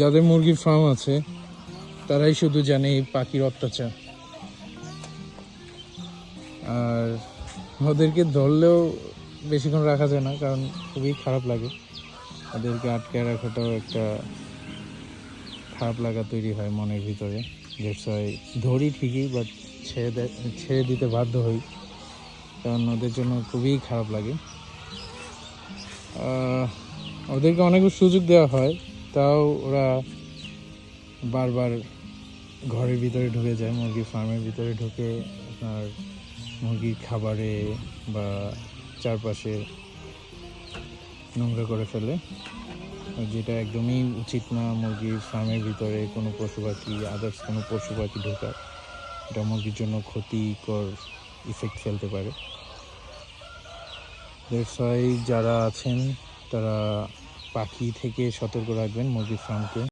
যাদের মুরগির ফার্ম আছে, তারাই শুধু জানে এই পাখির অত্যাচার। আর ওদেরকে ধরলেও বেশিক্ষণ রাখা যায় না, কারণ খুবই খারাপ লাগে। ওদেরকে আটকে রাখাটাও একটা খারাপ লাগা তৈরি হয় মনের ভিতরে। ওয়াই ধরি ঠিকই বাট ছেড়ে ছেড়ে দিতে বাধ্য হই। কারণ ওদের জন্য খুবই খারাপ লাগে। ওদেরকে অনেক সুযোগ দেওয়া হয়। তাও ওরা বারবার ঘরের ভিতরে ঢুকে যায় মুরগির ফার্মের ভিতরে ঢুকে আপনার মুরগির খাবারে বা চারপাশে নোংরা করে ফেলে। যেটা একদমই উচিত না মুরগির ফার্মের ভিতরে কোনো পশু পাখি আদার্স কোনো পশু পাখি ঢোকা এটা মুরগির জন্য ক্ষতিকর ইফেক্ট ফেলতে পারে। ওয়াই যারা আছেন, তারা পাখি থেকে সতর্ক রাখবেন মুরগির ফার্মকে